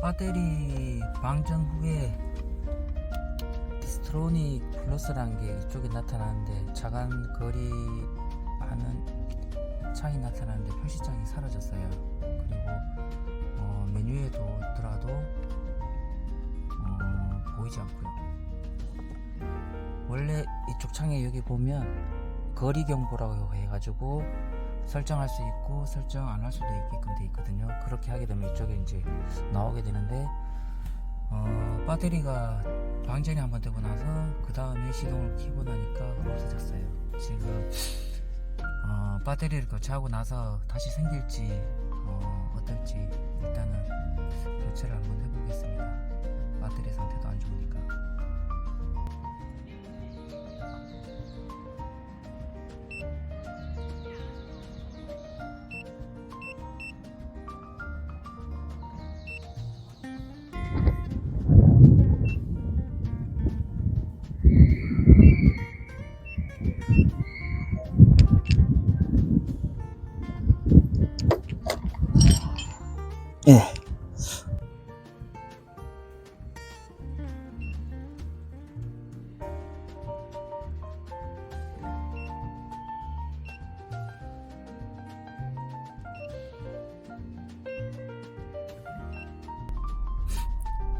배터리 방전 후에 디스트로닉 플러스라는 게 이쪽에 나타나는데 자간 거리 하는 창이 나타나는데 표시창이 사라졌어요. 그리고 어, 메뉴에도 들어가도 어, 보이지 않고요. 원래 이쪽 창에 여기 보면 거리 경보라고 해가지고 설정할 수 있고 설정 안 할 수도 있게끔 돼 있거든요. 그렇게 하게 되면 이쪽에 이제 나오게 되는데 어, 배터리가 방전이 한 번 되고 나서 그 다음에 시동을 켜고 나니까 없어졌어요. 지금 어, 배터리를 교체하고 나서 다시 생길지 예.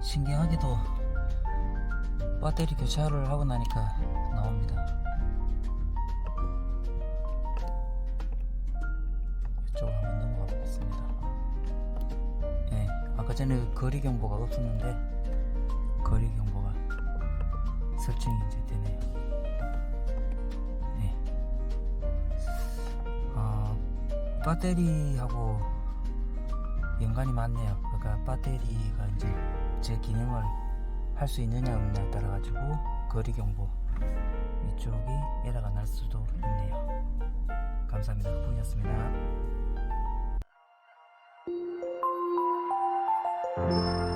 신기하게도 배터리 교체를 하고 나니까 나옵니다. 이쪽으로 한번 넘어가 보겠습니다. 예, 아까 전에 거리 경보가 없었는데 거리 경보가 설정이 이제 되네요. 예. 아, 배터리하고 연관이 많네요. 그러니까 배터리가 이제 제 기능을 할 수 있느냐 없느냐에 따라 가지고 거리 경보 이쪽이 에러가 날 수도 있네요. 감사합니다. 흑분이었습니다. Música